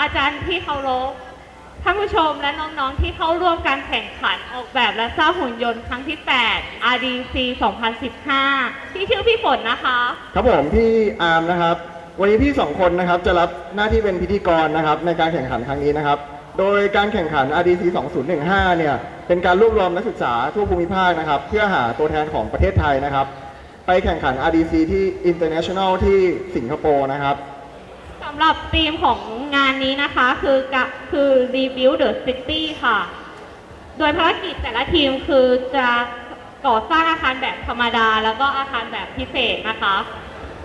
อาจารย์ที่เคารพท่านผู้ชมและน้องๆที่เข้าร่วมการแข่งขันออกแบบและสร้างหุ่นยนต์ครั้งที่ 8 RDC 2015 ที่ชื่อพี่ฝนนะคะ ครับผมพี่อาร์มนะครับ วันนี้พี่สองคนนะครับจะรับหน้าที่เป็นพิธีกรนะครับในการแข่งขันครั้งนี้นะครับ โดยการแข่งขัน RDC 2015 เนี่ยเป็นการรวบรวมนักศึกษาทั่วภูมิภาคนะครับ เพื่อหาตัวแทนของประเทศไทยนะครับ ไปแข่งขัน RDC ที่ International ที่สิงคโปร์นะครับำหรับธีมของงานนี้นะคะคือกะคือ Rebuild the City ค่ะ โดยภารกิจแต่ละทีมคือจะก่อสร้างอาคารแบบธรรมดา แล้วก็อาคารแบบพิเศษนะคะ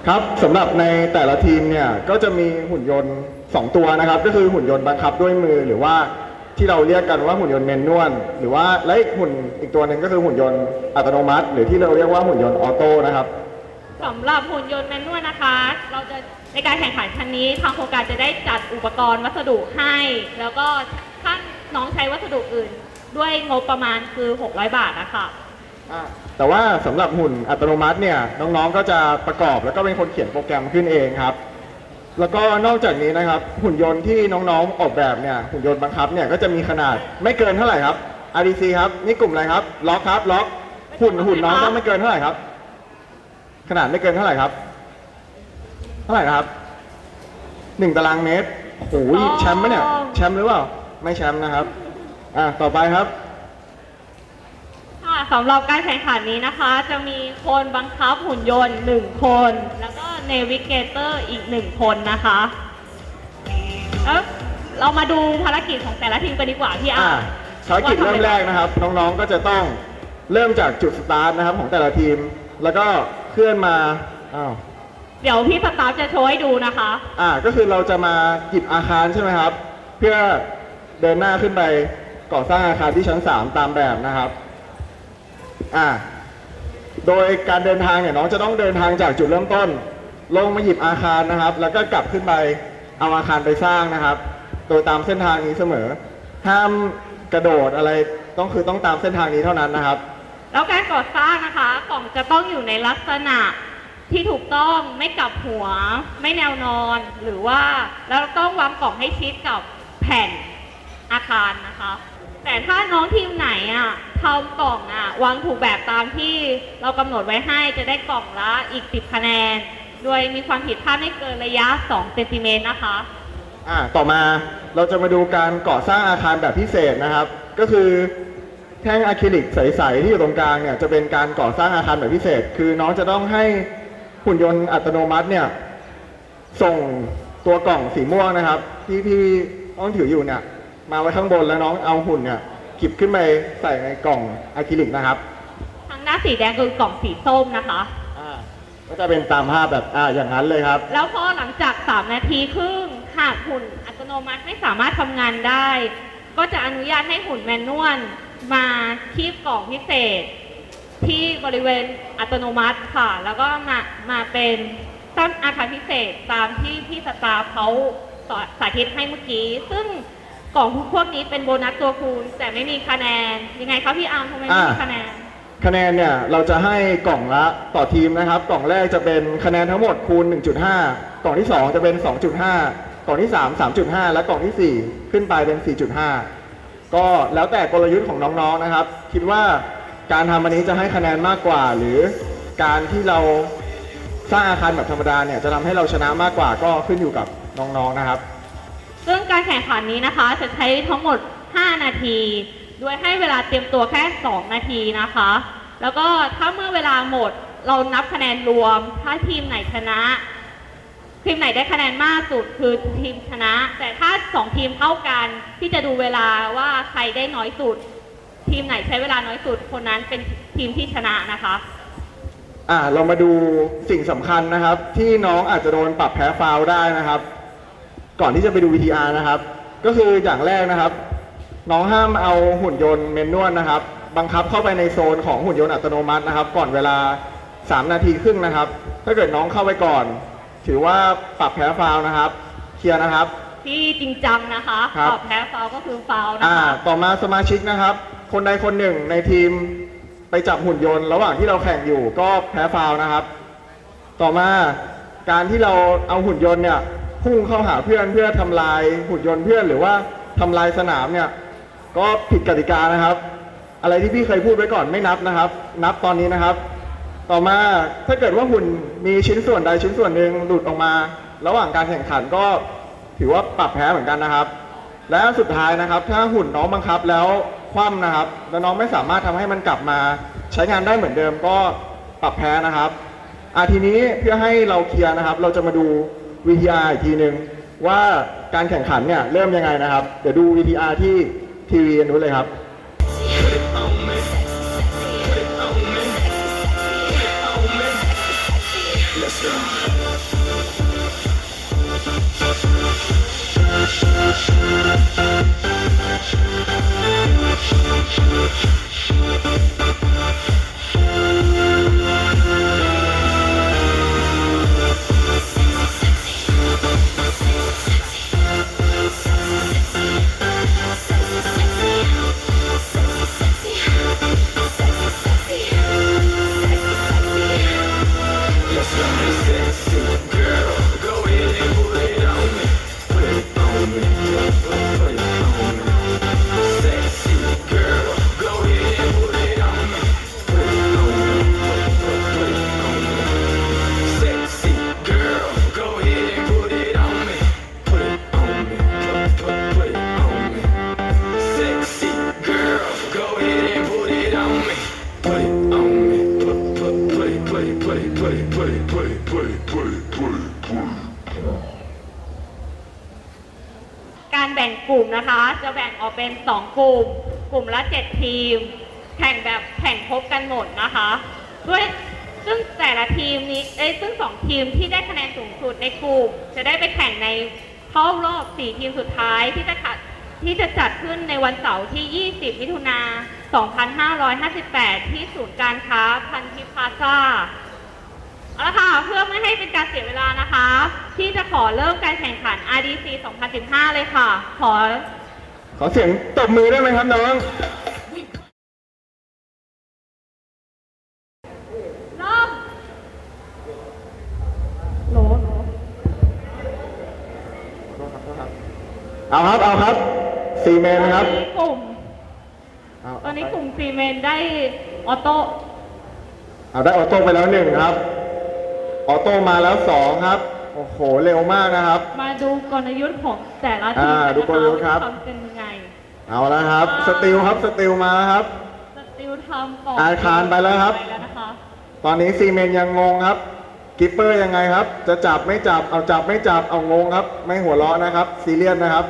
ครับสำหรับในแต่ละทีมเนี่ยก็จะมีหุ่นยนต์ 2 ตัวนะครับ ก็คือหุ่นยนต์บังคับด้วยมือหรือว่าที่เราเรียกกันว่าหุ่นยนต์แมนนวลหรือว่าและอีกหุ่นอีกตัวหนึ่งก็คือหุ่นยนต์อัตโนมัติ หรือที่เราเรียกว่าหุ่นยนต์ออโต้นะครับสำหรับหุ่นยนต์แมนนวลนะคะ เราจะ ในการแข่งขันครั้งนี้ทางโครงการจะได้จัดอุปกรณ์วัสดุให้ แล้วก็ถ้าน้องใช้วัสดุอื่น ด้วยงบประมาณคือ 600 บาทนะคะแต่ว่าสำหรับหุ่นอัตโนมัติเนี่ยน้องๆก็จะประกอบแล้วก็เป็นคนเขียนโปรแกรมขึ้นเองครับ แล้วก็นอกจากนี้นะครับ หุ่นยนต์ที่น้องๆออกแบบเนี่ยหุ่นยนต์บังคับเนี่ยก็จะมีขนาดไม่เกินเท่าไหร่ครับ RDC ครับนี่กลุ่มอะไรครับล็อกครับล็อกหุ่นหุ่นน้องต้องไม่เกินเท่าไหร่ครับ ขนาดไม่เกินเท่าไหร่ครับ เท่าไหร่นะครับหนึ่งตารางเมตรโอ้โหแชมป์ไหมเนี่ย แชมป์หรือเปล่า ไม่แชมป์นะครับ อะ ต่อไปครับค่ะสำหรับการแข่งขันนี้นะคะ จะมีคนบังคับหุ่นยนต์หนึ่งคน แล้วก็เนวิเกเตอร์อีกหนึ่งคนนะคะแล้วเรามาดูภารกิจของแต่ละทีมกันดีกว่าพี่อาอ่าร์ภารกิจเริ่มแรกนะครับ น้องๆ ก็จะต้องเริ่มจากจุดสตาร์ทนะครับของแต่ละทีม แล้วก็เคลื่อนมา อ้าว เดี๋ยวพี่สตาฟจะโชว์ให้ดูนะคะ อ่าก็คือเราจะมาหยิบอาคารใช่ไหมครับ เพื่อเดินหน้าขึ้นไปก่อสร้างอาคารที่ชั้น 3 ตามแบบนะครับอ่าโดยการเดินทางเนี่ยน้องจะต้องเดินทางจากจุดเริ่มต้น ลงมาหยิบอาคารนะครับ แล้วก็กลับขึ้นไปเอาอาคารไปสร้างนะครับ โดยตามเส้นทางนี้เสมอ ห้ามกระโดดอะไรต้องคือต้องตามเส้นทางนี้เท่านั้นนะครับ แล้วการก่อสร้างนะคะกล่องจะต้องอยู่ในลักษณะ ที่ถูกต้องไม่กลับหัว ไม่แนวนอน หรือว่าแล้วต้องวางกล่องให้ชิดกับแผ่นอาคารนะคะ แต่ถ้าน้องทีมไหนอะทำกล่องอะวางถูกแบบตามที่เรากำหนดไว้ให้จะได้กล่องละอีก 10 คะแนน โดยมีความผิดพลาดไม่เกินระยะ2เซนติเมตรนะคะ อ่าต่อมาเราจะมาดูการก่อสร้างอาคารแบบพิเศษนะครับ ก็คือแท่งอะคริลิกใส ๆ ที่อยู่ตรงกลางเนี่ยจะเป็นการก่อสร้างอาคารแบบพิเศษ คือน้องจะต้องให้ หุ่นยนต์อัตโนมัติเนี่ยส่งตัวกล่องสีม่วงนะครับ ที่พี่ต้องถืออยู่เนี่ย มาไว้ข้างบนแล้วน้องเอาหุ่นเนี่ยกิบขึ้นไปใส่ในกล่องอะคริลิกนะครับ ทางหน้าสีแดงคือกล่องสีส้มนะคะ อ่าก็จะเป็นตามภาพแบบอ่าอย่างนั้นเลยครับ แล้วพอหลังจาก 3 นาทีครึ่งหากหุ่นอัตโนมัติไม่สามารถทำงานได้ ก็จะอนุญาตให้หุ่นแมนนวลมาคีบกล่องพิเศษ ที่บริเวณอัตโนมัติค่ะ แล้วก็มามาเป็นสร้งอาคารพิเศษตามที่พี่สตาฟเขาสสาธิตให้เมื่อกี้ ซึ่งกล่องพวกนี้เป็นโบนัสตัวคูณ แต่ไม่มีคะแนน ยังไงคะพี่อาร์มทำไมไม่มีคะแนน คะแนนเนี่ยเราจะให้กล่องละต่อทีมนะครับ กล่องแรกจะเป็นคะแนนทั้งหมดคูณ 1.5 กล่องที่ 2 จะเป็น 2.5 กล่องที่ 3 3.5 และกล่องทีสี่4 ขึ้นไปเป็น 4.5 ก็แล้วแต่กลยุทธ์ของน้องๆนะครับ คิดว่า การทำอันนี้จะให้คะแนนมากกว่า หรือการที่เราสร้างอาคารแบบธรรมดาเนี่ยจะทำให้เราชนะมากกว่าก็ขึ้นอยู่กับน้องๆนะครับ ซึ่งการแข่งขันนี้นะคะจะใช้ทั้งหมด 5 นาที โดยให้เวลาเตรียมตัวแค่ 2 นาทีนะคะ แล้วก็ถ้าเมื่อเวลาหมดเรานับคะแนนรวม ถ้าทีมไหนชนะ ทีมไหนได้คะแนนมากสุดคือทีมชนะ แต่ถ้า 2 ทีมเท่ากันที่จะดูเวลาว่าใครได้น้อยสุด ทีมไหนใช้เวลาน้อยสุด คนนั้นเป็นทีมที่ชนะนะคะ อ่าเรามาดูสิ่งสำคัญนะครับ ที่น้องอาจจะโดนปรับแพ้ฟาวล์ได้นะครับ ก่อนที่จะไปดู VTR นะครับ ก็คืออย่างแรกนะครับ น้องห้ามเอาหุ่นยนต์เมนนวลนะครับ บังคับเข้าไปในโซนของหุ่นยนต์อัตโนมัตินะครับ ก่อนเวลา 3 นาทีครึ่งนะครับ ถ้าเกิดน้องเข้าไปก่อน ถือว่าปรับแพ้ฟาวล์นะครับ เคลียร์นะครับ ที่จริงจังนะคะครับ ตอบแพ้ฟาวล์ก็คือฟาวล์นะอ่าคะ ต่อมาสมาชิกนะครับ คนใดคนหนึ่งในทีมไปจับหุ่นยนต์ ระหว่างที่เราแข่งอยู่ก็แพ้ฟาวนะครับ ต่อมาการที่เราเอาหุ่นยนต์เนี่ยพุ่งเข้าหาเพื่อนเพื่อทำลายหุ่นยนต์เพื่อนหรือว่าทำลายสนามเนี่ยก็ผิดกติกานะครับ อะไรที่พี่เคยพูดไว้ก่อนไม่นับนะครับ นับตอนนี้นะครับ ต่อมาถ้าเกิดว่าหุ่นมีชิ้นส่วนใดชิ้นส่วนหนึ่งหลุดออกมา ระหว่างการแข่งขันก็ถือว่าปรับแพ้เหมือนกันนะครับ และสุดท้ายนะครับ ถ้าหุ่นน้องบังคับแล้ว คว่ำนะครับ แล้วน้องไม่สามารถทำให้มันกลับมาใช้งานได้เหมือนเดิมก็ปรับแพ้นะครับอาทีนี้เพื่อให้เราเคลียร์นะครับ เราจะมาดู VTR อีกทีหนึ่งว่าการแข่งขันเนี่ยเริ่มยังไงนะครับ เดี๋ยวดู VTR ที่ทีวีกันเลยครับ Thank you. 12 กลุ่ม กลุ่มละ 7 ทีม แข่งแบบแข่งพบกันหมดนะคะ ด้วยซึ่งแต่ละทีมนี้เอ้ยซึ่ง 2 ทีมที่ได้คะแนนสูงสุดในกลุ่ม จะได้ไปแข่งในเข้ารอบ 4 ทีมสุดท้ายที่จะัดที่จะจัดขึ้นในวันเสาร์ที่ 20 มิถุนา2558 ที่ศูนย์การค้าพันธิพาซาเอาละค่ะ เพื่อไม่ให้เป็นการเสียเวลานะคะ ที่จะขอเริ่มการแข่งขัน RDC 2015 เลยค่ะ ขอ ขอเสียงตบมือได้ไหมครับน้องเริ่มโหลโหลเอาครับ เอาครับซีเมนครับ ตอนนี้กลุ่ม เอาตอนนี้กลุ่มซีเมนได้ออโต้ เอาได้ออโต้ไปแล้วหนึ่งครับ ออโต้มาแล้วสองครับ โอ้โห เร็วมากนะครับ มาดูกลยุทธ์ของ แต่ละทีมอ่าดูกลยุทธ์ครับว่าทำเป็นยังไง เอาแล้วครับ สติลครับสติลมาแล้วครับ สติลทำก่อนอาคารไปแล้วครับ ไปแล้วนะคะตอนนี้ซีเมนยังงงครับกิปเปอร์ยังไงครับ จะจับไม่จับเอาจับไม่จับเอางงครับ ไม่หัวเราะนะครับซีเรียสนะครับ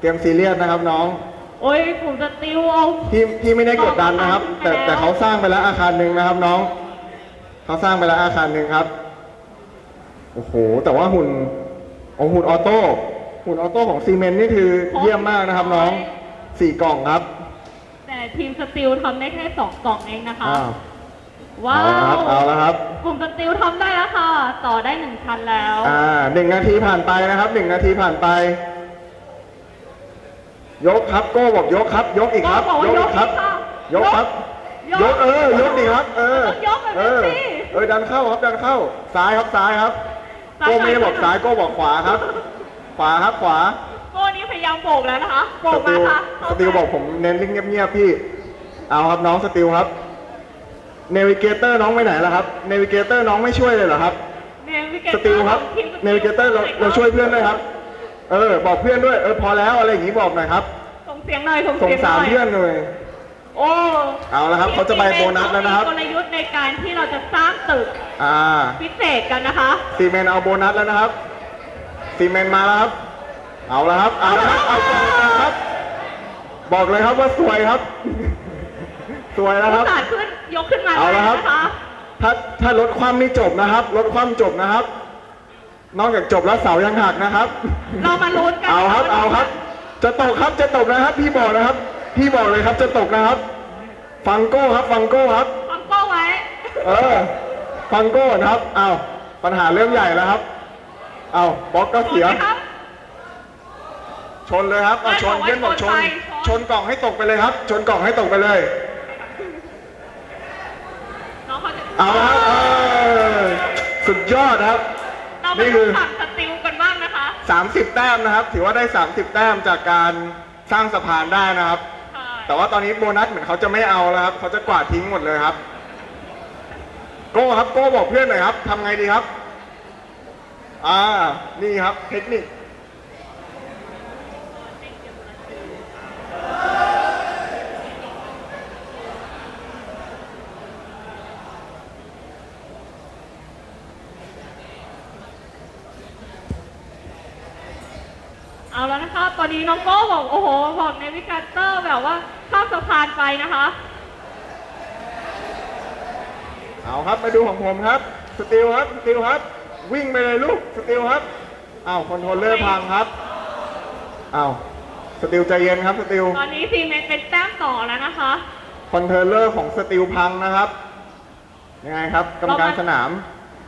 เกมซีเรียสนะครับน้องโอ้ยกลุ่มสติลเอา พี่พี่ไม่ได้กดดันนะครับ แต่แต่เขาสร้างไปแล้วอาคารหนึ่งนะครับน้องเขาสร้างไปแล้วอาคารหนึ่งครับโอ้โหแต่ว่าหุ่นโอ้หุ่นออโต้ หุ่นออโต้ของซีเมนต์นี่คือเยี่ยมมากนะครับน้องสี่กล่องครับ แต่ทีมสติลทำได้แค่สองกล่องเองนะคะ อ้าวว้าเอาละครับวเอาละครับ กลุ่มสติลทำได้แล้วค่ะ ต่อได้หนึ่งชั้นแล้ว อ่าหนึ่งนาทีผ่านไปนะครับหนึ่งนาทีผ่านไป ยกครับโก้บอกยกครับ ยกอีกครับ โก้บอกว่ายกอีกครับยยกกค่ะครับ ยกยกเออ ยกดีครับ เออมันต้องยกแบบเอนั้นอสิเออดันเข้าครับดันเข้าซ้ายครับซ้ายครับซ้ายโก้ไม่ได้บอกซ้ายซ้ายโก้บอกขวาครับ ขวาครับขวาโก้นี้พยายามโบกแล้วนะคะโบสกติมาลค่ะสติลบอกผมเน้นลิงเงียบๆพี่ เอาครับน้องสติลครับ เนวิเกเตอร์น้องไปไหนล่ะครับ เนวิเกเตอร์น้องไม่ช่วยเลยเหรอครับ เนวิเกสเตติอลร์ครับทีมสติลเนวิเกเตอร์เราเราช่วยเพื่อนด้วยครับ เออ บอกเพื่อนด้วย เออพอแล้วอะไรอย่างนี้บอกหน่อยครับ ส่งเสียงหน่อยส่งส่งเสียงหสาน่มอยเพื่อนหน่อยโอ้เอาละครับเขาจะไปโบนัสแล้วนะครับทีมเมกลยุทธ์ในการที่เราจะสร้างตึกอ่า พิเศษกันนะคะ ซีเมนเอาโบนัสแล้วนะครับ ซีเมนมาแล้วครับ เอาละครับ เอาละครับเอาละครับ บอกเลยครับว่าสวยครับ สวยแล้วครับอุตส่าห์ขึ้นยกขึ้นมาเอาได้ละครับ นะคะถ้าถ้าลดความนี่จบนะครับ ลดความจบนะครับ นอกจากจบแล้วเสายังหักนะครับ เรามาลุ้นกันเอาครับนะะเอาครับ จะตกครับ จะตกนะครับ พี่บอกนะครับ พี่บอกเลยครับ จะตกนะครับ ฟังโก้ครับ ฟังโก้ครับฟังโก้ไว้ เออ ฟังโก้นะครับ เอาปัญหาเรื่องใหญ่แล้วครับ เอาบล็อกก็เสียชนไหมครับ ชนเลยครับเอาชนไม่เย็นบอกชชนนไป ชนกล่องให้ตกไปเลยครับ ชนกล่องให้ตกไปเลย น้องเขาจะเอาละครับเออสุดยอดครับ เรามานี่คืดูอ ฝั่งสติลกันบ้างนะคะ30 แต้มนะครับ ถือว่าได้ 30 แต้มจากการสร้างสะพานได้นะครับ ค่ะแต่ว่าตอนนี้โบนัสเหมือนเขาจะไม่เอาแล้วครับ เขาจะกวาดทิ้งหมดเลยครับ โก้ครับโก้บอกเพื่อนหน่อยครับทำไงดีครับ อ่า นี่ครับเทคนิค เอาแล้วนะคะ ตอนนี้น้องโก้บอกโอ้โห บอกในวิกาเตอร์แบบว่าข้ามสะพานไปนะคะ เอาครับ มาดูของผมครับ สติลครับ สติลครับ วิ่งไปเลยลูกสติลครับอ้าวคอนโทรลเลอร์พังครับอ้าวสติลใจเย็นครับสติลตอนนี้ซีเมนต์เป็นแต้มต่อแล้วนะคะ คอนโทรลเลอร์ของสติลพังนะครับยังไงครับกรรมการสนาม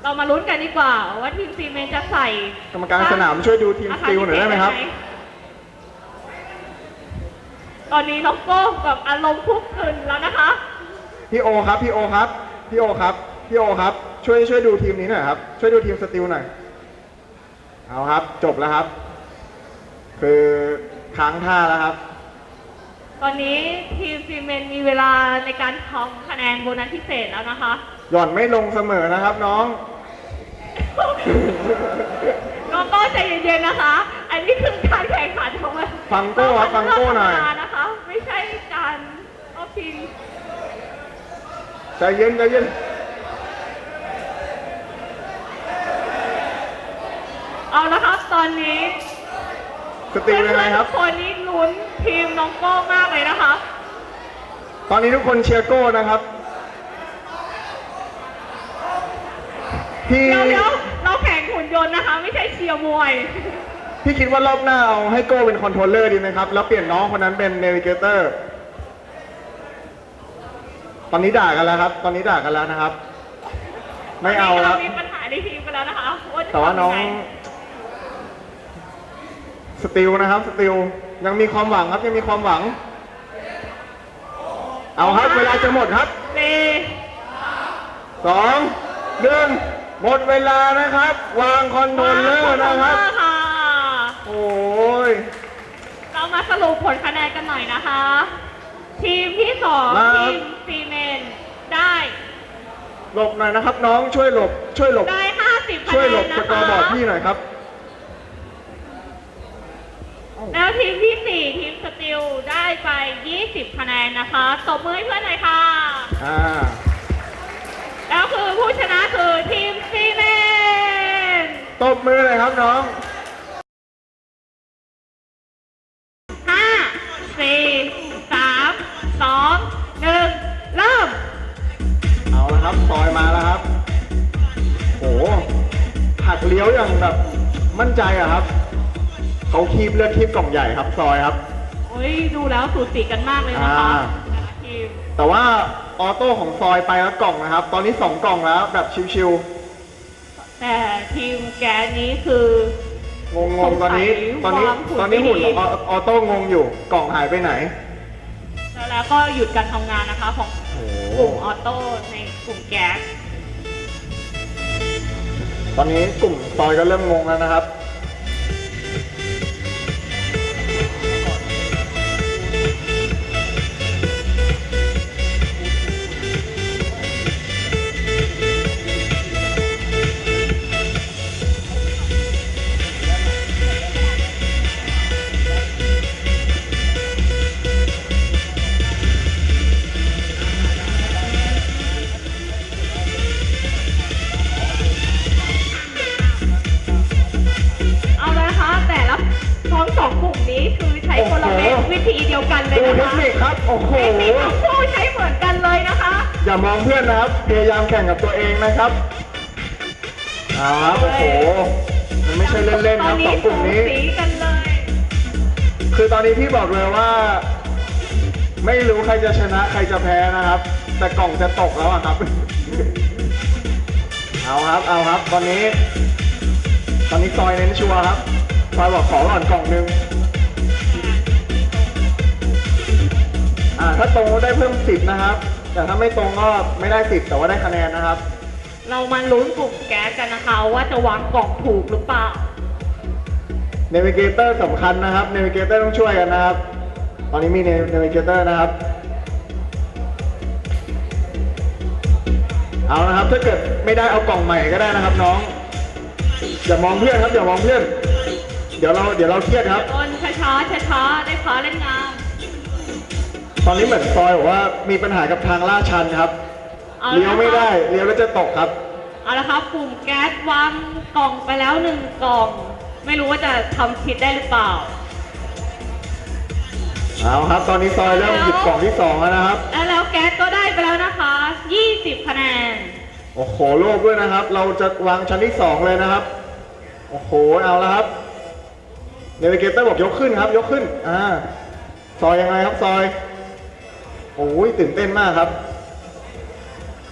เรามาลุ้นกันดีกว่า ว่าทีมซีเมนต์จะใส่กรรมการสนามช่วยดูทีมสติลหน่อยได้ไหมครับ ตอนนี้น้องโก้แบบอารมณ์คุกขึ้นแล้วนะคะ พี่โอครับพี่โอครับพี่โอครับ พี่โอครับ ช่วยช่วยดูทีมนี้หน่อยครับ ช่วยดูทีมสติลหน่อย เอาครับ จบแล้วครับ คือค้างท่าแล้วครับ ตอนนี้ทีมซีเมนต์มีเวลาในการทำคะแนนโบนัสพิเศษแล้วนะคะ หย่อนไม่ลงเสมอนะครับน้อง น้องโก้ใจเย็นๆนะคะ อันนี้คือการแข่งขันของมันฟังโก้ครับฟังโก้หน่อยธรรมดานะคะ ไม่ใช่การเอาทีมใจเย็นใจเย็น เอาละครับตอนนี้สติลยังไงครับทุกคนนี่ลุ้นทีมน้องโก้มากเลยนะคะ ตอนนี้ทุกคนเชียร์โก้นะครับ พี่เดี๋ยวเดี๋ยวเราแข่งหุ่นยนต์นะคะ ไม่ใช่เชียร์มวย พี่คิดว่ารอบหน้าเอาให้โก้เป็นคอนโทรลเลอร์ดีไหมครับ แล้วเปลี่ยนน้องคนนั้นเป็นเนวิเกเตอร์ ตอนนี้ด่ากันแล้วครับ ตอนนี้ด่ากันแล้วนะครับ ไม่เอาตนนี้แล้วเรามีปัญหาในทีมไปแล้วนะคะจะแต่ว่าน้องทำยัไสติลนะครับสติลยังมีความหวังครับยังมีความหวัง เอาครับเวลาจะหมดครับสี่สองหนึ่งหมดเวลานะครับ วางคอนโทรลเลอร์นะครับค่ะโอ้ยเรามาสรุปผลคะแนนกันหน่อยนะคะ ทีมที่สองมาทีมซีเมนต์ได้หลบหน่อยนะครับ น้องช่วยหลบช่วยหลบได้ห้าสิบคะช่วยแนหลนบสนะกอคะร์บอร์ดพี่หน่อยครับ แล้วทีมที่สี่ทีมสติลได้ไป 20 คะแนนนะคะตบมือให้เพื่อนหน่อยค่ะ อ่า แล้วคือผู้ชนะคือทีมซีเมนต์ตบมือเลยครับน้อง ห้าสี่สามสองหนึ่งเริ่ม เอาละครับซอยมาแล้วครับ โหหักเลี้ยวอย่างแบบมั่นใจอะครับ เขาคีบเลือดคีบกล่องใหญ่ครับซอยครับ โอ้ยดูแล้วสูสีกันมากเลยนะคะอ่า แต่ละทีมแต่ว่าออโต้ของซอยไปแล้วกล่องนะครับ ตอนนี้สองกล่องแล้วแบบชิวแต่ทีมแกนนี้คือ ๆงงๆตอนนี้ตอนนี้วางหุ่นตอนนี้หุ่นไม่ดีออออโต้งงอยู่กล่องหายไปไหนแล้วก็หยุดการทำงานนะคะของโอ้กลุ่มออโต้ในกลุ่มแก๊สตอนนี้กลุ่มซอยก็เริ่มงงแล้วนะครับ จะตกแล้วอะครับ เอาครับ เอาครับ ตอนนี้ ตอนนี้ซอยเน้นชัวร์ครับซอยบอกขอก่อนกล่องหนึงอ่า ถ้าตรงก็ได้เพิ่มสิบนะครับ แต่ถ้าไม่ตรงก็ไม่ได้สิบแต่ว่าได้คะแนนนะครับ เรามาลุ้นกลุ่มแก๊สกันนะคะ ว่าจะวางกล่องถูกหรือเปล่า เนวิเกเตอร์สำคัญนะครับ เนวิเกเตอร์ต้องช่วยกันนะครับ ตอนนี้มีเนวิเกเตอร์นะครับ เอานะครับถ้าเกิดไม่ได้เอากล่องใหม่ก็ได้นะครับน้องอย่ามองเพื่อนครับอย่ามองเพื่อน เดี๋ยวเราเดี๋ยวเราเครียดครับบนช้าๆช้าๆได้พาเล่นงามตอนนี้เหมือนซอยบอกว่ามีปัญหากับทางลาดชันครับอาละเลี้ยวไม่ได้ครับเลี้ยวแล้วจะตกครับ เอาละครับกลุ่มแก๊สวางกล่องไปแล้วหนึ่งกล่อง ไม่รู้ว่าจะทำผิดได้หรือเปล่า เอาครับ ตอนนี้ซอยเริ่มหยิบกล่องที่สองแล้วนะครับ และแล้วแก๊สก็ได้ไปแล้วนะคะ 20 คะแนน โอ้โหโลภด้วยนะครับ เราจะวางชั้นที่สองเลยนะครับ โอ้โห เอาแล้วครับเนวิเกเตอร์บอกยกขึ้นครับ ยกขึ้น อ่า ซอยยังไงครับซอย โอ้ยตื่นเต้นมากครับ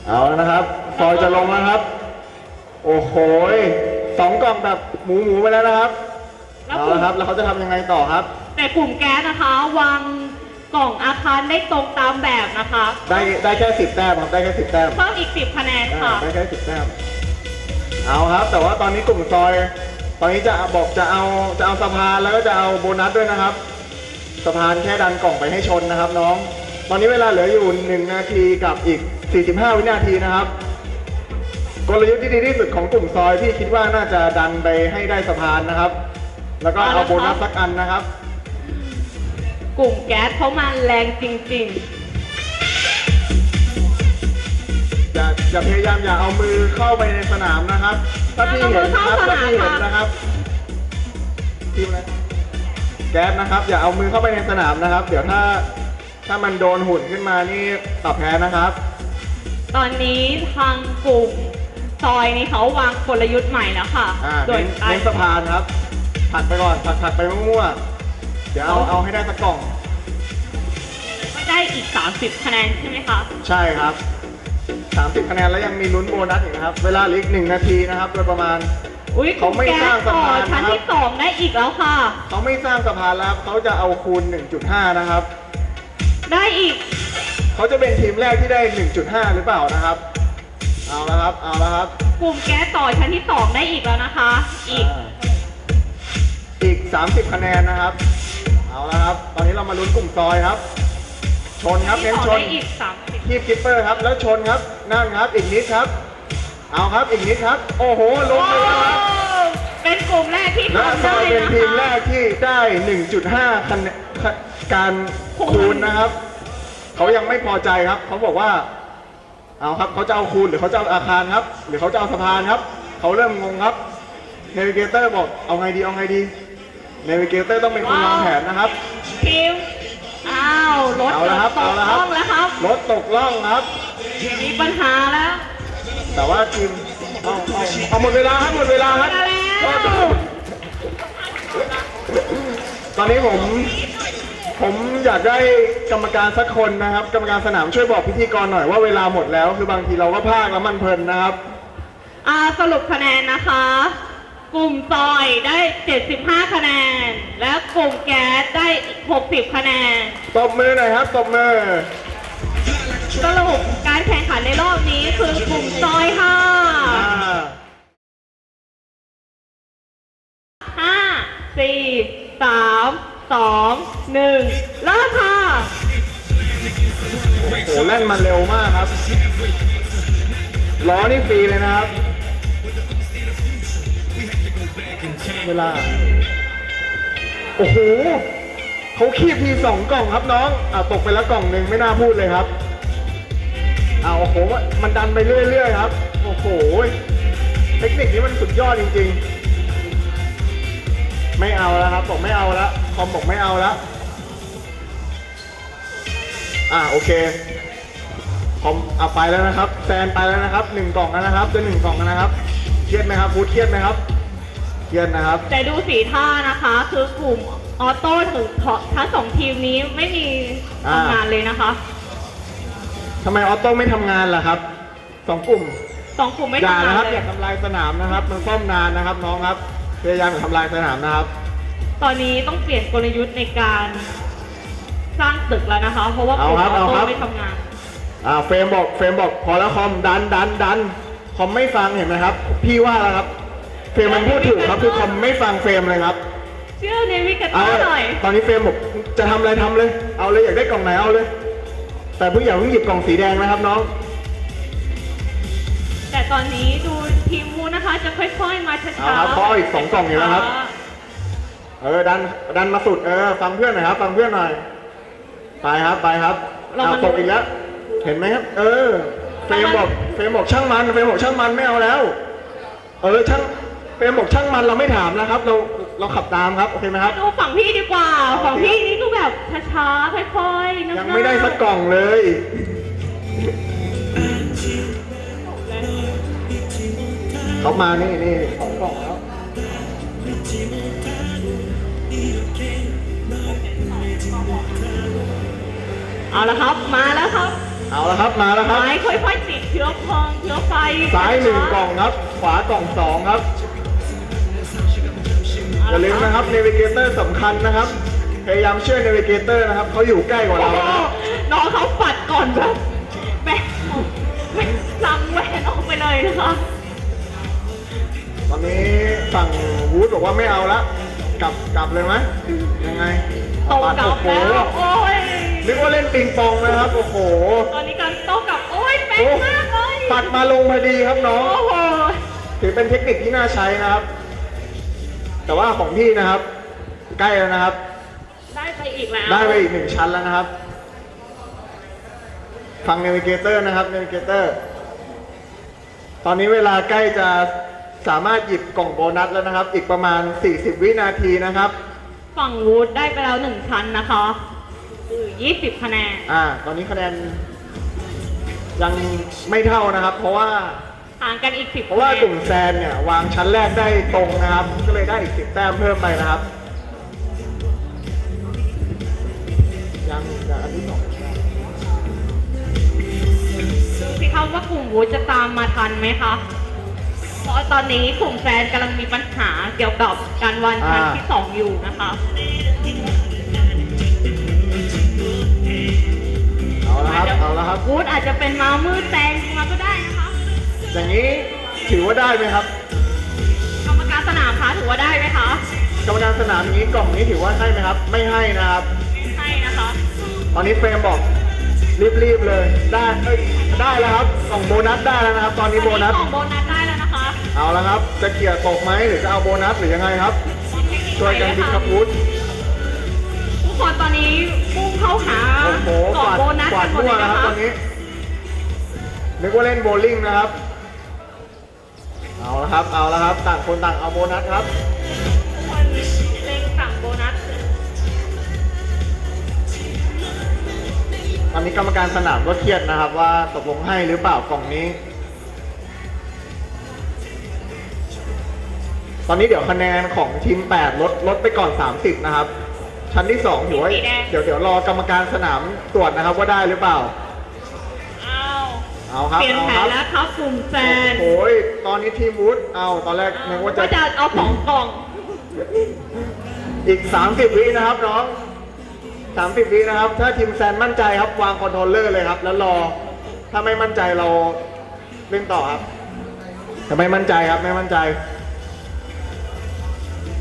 เอาแล้วนะครับ ซอยจะลงแล้วครับ โอ้โหสองกล่องแบบหมูหมูๆไปแล้วนะครับแล้วเอากลุ่มละครับ แล้วเขาจะทำยังไงต่อครับ แต่กลุ่มแก๊สนะคะวางกล่องอาคารได้ตรงตามแบบนะคะได้ได้แค่สิบแต้มครับได้แค่สิบแต้มเพิ่มอีก10คะแนนอ่าค่ะ ได้แค่สิบแต้มเอาครับ แต่ว่าตอนนี้กลุ่มซอย ตอนนี้จะบอกจะเอาจะเอาสะพานแล้วก็จะเอาโบนัสด้วยนะครับสะพานแค่ดันกล่องไปให้ชนนะครับ น้อง ตอนนี้เวลาเหลืออยู่1นาทีกับอีก 45 วินาทีนะครับ กลยุทธ์ที่ดีที่สุดของกลุ่มซอยที่คิดว่าน่าจะดันไปให้ได้สะพานนะครับ แล้วก็เอาเอาละครับ โบนัสสักอันนะครับ กลุ่มแก๊สเขามาแรงจริง อย่าอย่าพยายามอย่าเอามือเข้าไปในสนามนะครับ ถ้าพี่เห็นนะครับถ้าพี่เห็นนะครับทีมอะไรแก๊สนะครับ อย่าเอามือเข้าไปในสนามนะครับ เดี๋ยวถ้าถ้ามันโดนหุ่นขึ้นมานี่ตอบแพ้นะครับ ๆ ตอนนี้ทางกลุ่มซอยนี้เขาวางกลยุทธ์ใหม่แล้วค่ะ อ่าโดยเน้นการ เน้นสะพานครับผัดไปก่อนผัดผัดไปมั่วๆ เดี๋ยวเอาเอาให้ได้สักกล่องไม่ได้อีก 30 คะแนนใช่ไหมคะใช่ครับ 30 คะแนนแล้วยังมีลุ้นโบนัสอีกนะครับ เวลาเหลืออีกหนึ่งนาทีนะครับโดยประมาณ อุ้ยเขาไม่สร้างสะพานกลุ่มแก๊สต่อชั้นนะครับที่สองได้อีกแล้วค่ะ เขาไม่สร้างสะพานแล้วครับเขาจะเอาคูณ 1.5 นะครับ ได้อีก เขาจะเป็นทีมแรกที่ได้ 1.5 หรือเปล่านะครับ เอาละครับ เอาละครับ กลุ่มแก๊สต่อชั้นที่สองได้อีกแล้วนะคะ อีกาอีก 30 คะแนนนะครับ เอาละครับ ตอนนี้เรามาลุ้นกลุ่มซอยครับ ชนครับที่เน้นสองชน ได้อีก30คีบกิปเปอร์ครับ แล้วชนครับ นั่นครับ อีกนิดครับ เอาครับ อีกนิดครับ โอ้โห ลงไปแล้วครับ เป็นกลุ่มแรกที่และทำซได้อยเป็นนะทีมแรคะกที่ได้ 1.5คะแนนการคูณนะครับ เขายังไม่พอใจครับ เขาบอกว่า เอาครับ เขาจะเอาคูณหรือเขาจะเอาอาคารครับ หรือเขาจะเอาสะพานครับ เขาเริ่มงงครับ เนวิเกเตอร์บอก เอาไงดี เอาไงดี เนวิเกเตอร์ต้องเป็นคนวางแผนนะครับทีมอ้าวรถเอาละครับตเอากละครับห้องแล้วครับรถตกล่องครับ มีปัญหาแล้ว แต่ว่าทีมเอาเอาเอาหมดเวลาครับหมดเวลาครับมาแล้ว ตอนนี้ผม ผมอยากได้กรรมการสักคนนะครับ กรรมการสนามช่วยบอกพิธีกรหน่อยว่าเวลาหมดแล้ว คือบางทีเราก็พลาดแล้วมันเพลินนะครับ อ่าสรุปคะแนนนะคะ กลุ่มซอยได้ 75 คะแนนและ กลุ่มแก๊สได้ 60 คะแนน ตบมือหน่อยครับ ตบมือ สรุปการแข่งขันในรอบนี้คือกลุ่มซอยค่ะอ่าห้าสี่สามสองหนึ่งเริ่มค่ะ โอ้โหแล่นมาเร็วมากครับ ล้อนี่ฟรีเลยนะครับ เวลา โอ้โหเขาคีบทีสองกล่องครับน้องอ่าตกไปแล้วกล่องหนึ่งไม่น่าพูดเลยครับอ่าโอ้โห มันดันไปเรื่อยๆครับ โอ้โห เทคนิคนี้มันสุดยอดจริงๆ ไม่เอาแล้วครับบอกไม่เอาแล้วคอมบอกไม่เอาแล้วอ่าโอเคคอมเอาไปแล้วนะครับแซนไปแล้วนะครับหนึ่งกล่องแล้วนะครับจะหนึ่งกล่องแล้วนะครับเครียดไหมครับพูดเครียดไหมครับ เครียดนะครับ แต่ดูสีท่านะคะ คือกลุ่มออโต้ถึงทั้งสองทีมนี้ไม่มีอ่า ทำงานเลยนะคะทำไมออโต้ไม่ทำงานล่ะครับสองกลุ่มสองกลุ่มไม่อย่าทำงานะนครับเลอยย่าทำลายสนามนะครับ มันซ่อมนานนะครับน้องครับพยายามอย่าทำลายสนามนะครับ ตอนนี้ต้องเปลี่ยนกลยุทธ์ในการสร้างตึกแล้วนะคะ เพราะว่ากเอาลุ่มครับออเอาโต้ครับ ไม่ทำงาน อ่าเฟรมบอกเฟรมบอกพอแล้วคอมดันดันดันคอมไม่ฟังเห็นไหมครับ พี่ว่าแล้วครับ เฟรมมันพูดถูกครับคือคอมไม่ฟังเฟรมเลยครับ เชื่อเนวิกาเตเอาอร์หน่อยตอนนี้เฟรมบอกจะทำอะไรทำเลย เอาเลยอยากได้กล่องไหนเอาเลย แต่เพิ่งอย่าเพิ่งหยิบกล่องสีแดงนะครับน้อง แต่ตอนนี้ดูทีมมูนะคะจะค่อยๆมาช้าเอาๆครับเพราะอีกสองกล่องอยู่แล้วครับ เออดันดันมาสุดเออฟังเพื่อนหน่อยครับ ฟังเพื่อนหน่อยไปครับไปครับเอาตกอีกแล้ว เห็นไหมครับ เออเฟรมบอกเฟรมบอกช่างมันเฟรมบอกช่างมันไม่เอาแล้ว เออช่าง เฟรมบอกช่างมันเราไม่ถามนะครับ เราเราขับตามครับโอเคไหมครับ ดูฝั่งพี่ดีกว่า ฝั่งพี่นี่ก็แบบช้าๆ ค่อยๆง่าๆยังไม่ได้สักกล่องเลย เขามานี่นี่สองกล่องแล้วเอาละครับ มาแล้วครับ เอาละครับมาแล้วครับ ไม้ค่อยๆติดเชื้อเพลิงเชื้อไฟซ้ายหนึ่งกล่องครับ ขวากล่องสองครับ อย่าลืมนะครับเนวิเกเตอร์สำคัญนะครับ พยายามเชื่อเนวิเกเตอร์นะครับเขาอยู่ใกล้กว่าโอ้เราโหนะครับน้องเขาปัดก่อนแบบแบกแบกลังแหวนออกไปเลยนะคะ ตอนนี้ฝั่งวูดบอกว่าไม่เอาละกลับกลับเลยไหมยังไงโตกลับโอ้โหแล้วโอ้ยนึกว่าเล่นปิงปองนะครับโอ้โห ตอนนี้การโตกลับโอ้ยแปลกมากเลยปัดมาลงพอดีครับน้องโอ้โหถือเป็นเทคนิคที่น่าใช้นะครับ แต่ว่าของพี่นะครับ ใกล้แล้วนะครับ ได้ไปอีกแล้วได้ไปอีกหนึ่งชั้นแล้วนะครับ ฟังเนวิเกเตอร์นะครับเนวิเกเตอร์ ตอนนี้เวลาใกล้จะสามารถหยิบกล่องโบนัสแล้วนะครับ อีกประมาณ 40 วินาทีนะครับ ฝั่งวูดได้ไปแล้วหนึ่งชั้นนะคะคือ20คะแนน อ่า ตอนนี้คะแนนยังไม่เท่านะครับ เพราะว่า ห่างกันอีก10เพราะว่ากลุ่มแซนเนี่ยวางชั้นแรกได้ตรงนะครับ ก็เลยได้อีก10แต้มเพิ่มไปนะครับ ยังยังอันที่สองดูสิคะว่ากลุ่มวูดจะตามมาทันไหมคะ เพราะตอนนี้กลุ่มแฟนกำลังมีปัญหาเกี่ยวกับการวางชั้นที่สองอยู่นะคะเอาละครับเอาละครับวูดอาจจะเป็นมามืดแซงมาก็ได้นะคะ อย่างนี้ถือว่าได้ไหมครับ กรรมการสนามคะถือว่าได้ไหมคะกรรมการสนามนี้กล่องนี้ถือว่าให้ไหมครับ ไม่ให้นะครับใช่นะคะตอนนี้เฟรมบอกรีบๆเลย ได้เอ้ยได้แล้วครับกล่องโบนัสได้แล้วนะครับ ตอนนี้โบนัส ของโบนัสได้แล้วนะคะเอาละครับ จะเกี่ยร์ตกไหมหรือจะเอาโบนัสหรือยังไงครับช่วยกันดิครับวุฒทุกคนตอนนี้พุ่งเข้าหาโอ้โหกล่องกวาดโบนัสกวากัดนหมดมั่เลวยนะนะครับตคะอนนี้นึกว่าเล่นโบว์ลิ่งนะครับ เอาละครับ เอาละครับ ต่างคนต่างเอาโบนัสครับทุกคนเล็งสั่งโบนัสตอนนี้กรรมการสนามก็เครียดนะครับ ว่าตกลงให้หรือเปล่ากล่องนี้ ตอนนี้เดี๋ยวคะแนนของทีม 8 ลดลดไปก่อน 30 นะครับ ชั้นที่2ถือว่าเดี๋ยวเดี๋ยวรอกรรมการสนามตรวจนะครับว่าได้หรือเปล่าอ้าว เอาครับเปลี่ยนเอาแผคนรับแล้วครับกลุ่มแฟนโอ้ยตอนนี้ทีมวูดเอาตอนแรกนึกว่าจะก็จะเอาสองกล่อง อีก 30 วินะครับน้อง30 วินะครับ ถ้าทีมแซนมั่นใจครับวางคอนโทรลเลอร์เลยครับ แล้วรอ ถ้าไม่มั่นใจเราเล่นต่อครับแต่ไม่มั่นใจครับไม่มั่นใจ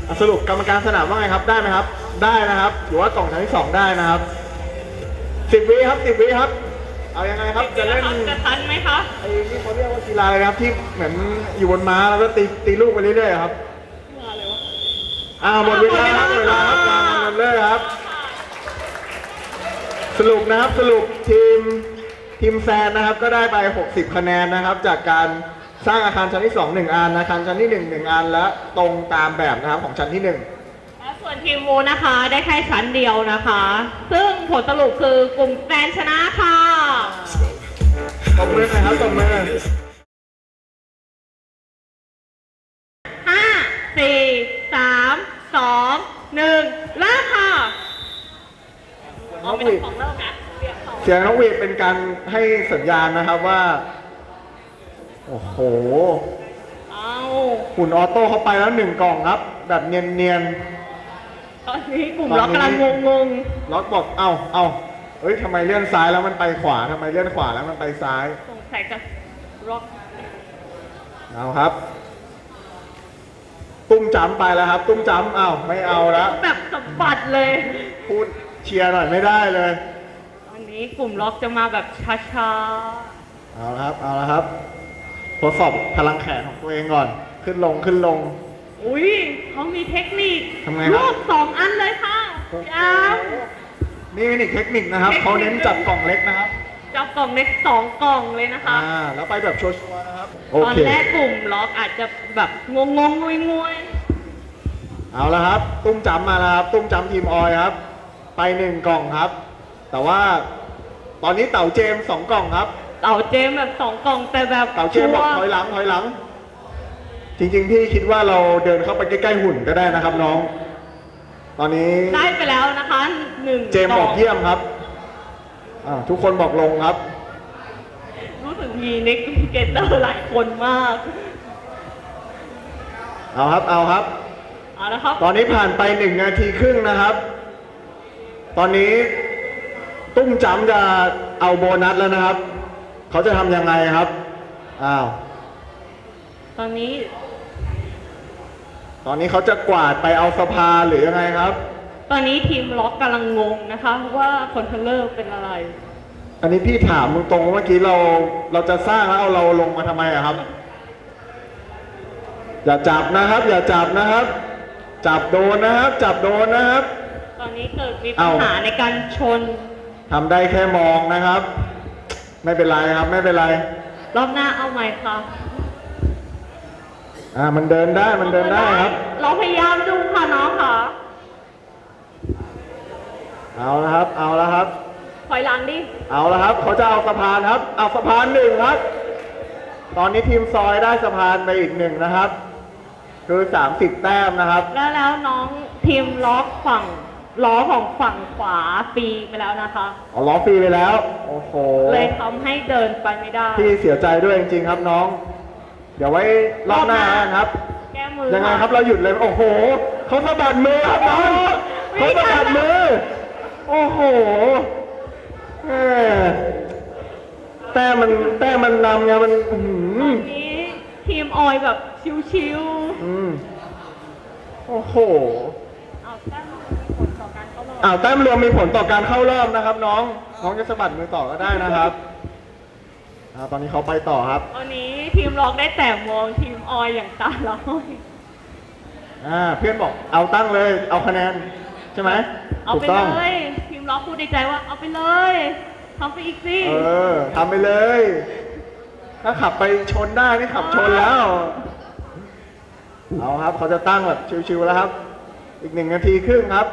อะสรุปกรรมการสนามว่าไงครับได้ไหมครับ ได้นะครับถือว่ากล่องชั้นที่สองได้นะครับ10วิครับ10วิครับ เอายังไงครับจะเล่นจะทันไหมคะไอ้นี่เขาเรียกว่ากีฬาอะไรนะครับที่เหมือนอยู่บนม้าแล้วก็ตีตีลูกไปเรื่อยๆครับอ่าหมดเวลาครับหมดเวลาครับวางคอนโทรลเลอร์ครับ สรุปนะครับสรุปทีมทีมแซนนะครับก็ได้ไป 60 คะแนนนะครับ จากการสร้างอาคารชั้นที่ 2 1 อันอาคารชั้นที่ 1 1 อันและตรงตามแบบนะครับของชั้นที่ 1 และส่วนทีมวูนะคะได้แค่ชั้นเดียวนะคะ ซึ่งผลสรุปคือกลุ่มแฟนชนะค่ะตบมือหนะครับตบมือห้าสี่สามสองหนึ่งเริ่มค่ะอ๋อเป็นของเริ่มนะเรียกของเสียงน้องวีดเป็นการให้สัญญาณนะครับว่า โอ้โหเอาหุ่นออโต้เข้าไปแล้วหนึ่งกล่องครับ แบบเนียน ตอนนี้กลุ่มล็อกกำลังงงๆล็อกบอก เอ้าเอ้าเอ้ยทำไมเลื่อนซ้ายแล้วมันไปขวาทำไมเลื่อนขวาแล้วมันไปซ้าย ๆสงสัยจะล็อกเอาครับ ตุ้มจำไปแล้วครับ ตุ้มจำอ้าวไม่เอาละแบบสะบัดเลย พูดเชียร์หน่อยไม่ได้เลยวันนี้กลุ่มล็อกจะมาแบบช้าเอาละครับ เอาละครับ ทดสอบพลังแขนของตัวเองก่อน ขึ้นลงขึ้นลงๆ อุ้ยเขามีเทคนิคทำไงครับรวบสองอันเลยค่ะจ้นี่เป็นอีกเทคนิคนะครับเทคนิคเขาเน้นจับกล่องเล็กนะครับำจับกล่องเล็กสองกล่องเลยนะคะ อ่าแล้วไปแบบชัวร์ๆนะครับโอตอนเคแรกกลุ่มล็อกอาจจะแบบงงงงงวยงวยเอาละครับ ตุ้มจำมาแล้วครับ ตุ้มจำทีมออยครับ ไปหนึ่งกล่องครับ แต่ว่าตอนนี้เต่าเจมส์สองกล่องครับเต่าเจมแบบสองกล่องแต่แบบเต่าเจมส์บอกถอยหลังถอยหลัง จริง ๆ พี่คิดว่าเราเดินเข้าไปใกล้ๆหุ่นก็ได้นะครับน้อง ตอนนี้ได้ไปแล้วนะคะหนึ่งเจมส์บอกเยี่ยมครับอ่าทุกคนบอกลงครับ รู้สึกมีเน็กเกเตอร์หลายคนมาก เอาครับ เอาครับ เอาละครับ ตอนนี้ผ่านไปหนึ่งนาทีครึ่งนะครับ ตอนนี้ตุ้มจำจะเอาโบนัสแล้วนะครับ เขาจะทำยังไงครับ อ้าว ตอนนี้ ตอนนี้เขาจะกวาดไปเอาสภาหรือยังไงครับ ตอนนี้ทีมล็อกกำลังงงนะคะว่าคอนโทรลเลอร์เป็นอะไร อันนี้พี่ถามตรงๆเมื่อกี้เราเราจะสร้างแล้วเอาเราลงมาทำไมอะครับ อย่าจับนะครับ อย่าจับนะครับ จับโดนนะครับ จับโดนนะครับ ตอนนี้เกิดมีปัญเอ้าหาในการชน ทำได้แค่มองนะครับ ไม่เป็นไรครับ ไม่เป็นไร รอบหน้าเอาใหม่ค่ะ อ่ามันเดินได้มันเดินได้ครับ เราพยายามดูค่ะน้องค่ะเอาละครับ เอาละครับ ถอยหลังดิ เอาละครับเขาจะเอาสะพานครับ เอาสะพานหนึ่งครับ ตอนนี้ทีมซอยได้สะพานไปอีกหนึ่งนะครับ คือสามสิบแต้มนะครับ แล้วแล้วน้องทีมล็อกฝั่งล้อของฝั่งขวาฟรีไปแล้วนะคะเอาล้อฟรีไปแล้ว โอ้โห เลยทำให้เดินไปไม่ได้ พี่เสียใจด้วยจริงๆครับน้องเดี๋ยวไว้รอบหน้านะครับ แก้มือยังไงครับะเราหยุดเลย โอ้โหเขาสะบัดมือครับน้องเขาสะบัดมือ โอ้โหแหม่แต้มมันแต้มมันนำไงมันอื้อหือตอนนี้ทีมออยแบบชิวอืมโอ้โหๆเอาแต้มมีผลต่อการเข้ารอบอ้าวแต้มรวมมีผลต่อการเข้ารอบนะครับ น้อง น้องจะสะบัดมือต่อก็ได้นะครับ อ่าตอนนี้เขาไปต่อครับตอนนี้ทีมล็อกได้แต่มองทีมออยอย่างตาลอยอ่าเพื่อนบอกเอาตั้งเลย เอาคะแนน ใช่ไหมเอาถูกไปต้อง เลยทีมล็อกพูดในใจว่าเอาไปเลยทำไปอีกสิเออทำไปเลย ถ้าขับไปชนได้นี่ขับชนแล้ว เอาครับเขาจะตั้งแบบชิวๆแล้วครับ อีกหนึ่งนาทีครึ่งครับ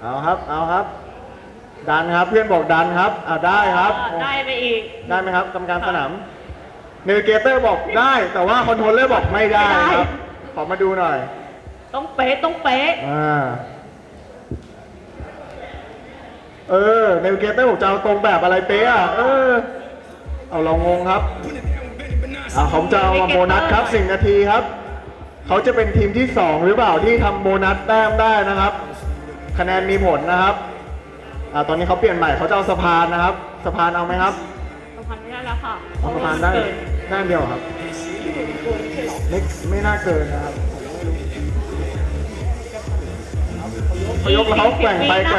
เอาครับ เอาครับ ดันครับ เพื่อนบอกดันครับอ่าได้ครับ ได้ไปอีก ได้ไหมครับกรรมการสนามเนวิเกเตอร์บอกได้ แต่ว่าคอนโทรลเลอร์บอกไม่ได้ไม่ได้ครับ ขอมาดูหน่อย ต้องเป๊ะต้องเป๊ะอ่าเออเนวิเกเตอร์บอกจะเอาตรงแบบอะไรเป๊ะอะเออ เอาเรางงครับอ่าเขาจะเอามาโบนัสครับสินาทีครับเขาจะเป็นทีมที่สองหรือเปล่าที่ทำโบนัสแต้มได้นะครับ คะแนนมีผลนะครับ อ่าตอนนี้เขาเปลี่ยนใหม่เขาจะเอาสะพานนะครับสะพานเอาไหมครับสะพานไม่ได้แล้วค่ะเอาสะพานได้เกิได้านเดียวครับไม่ไม่น่าเกินนะครับเขายกแล้วเขาแกว่งไปแกว่ง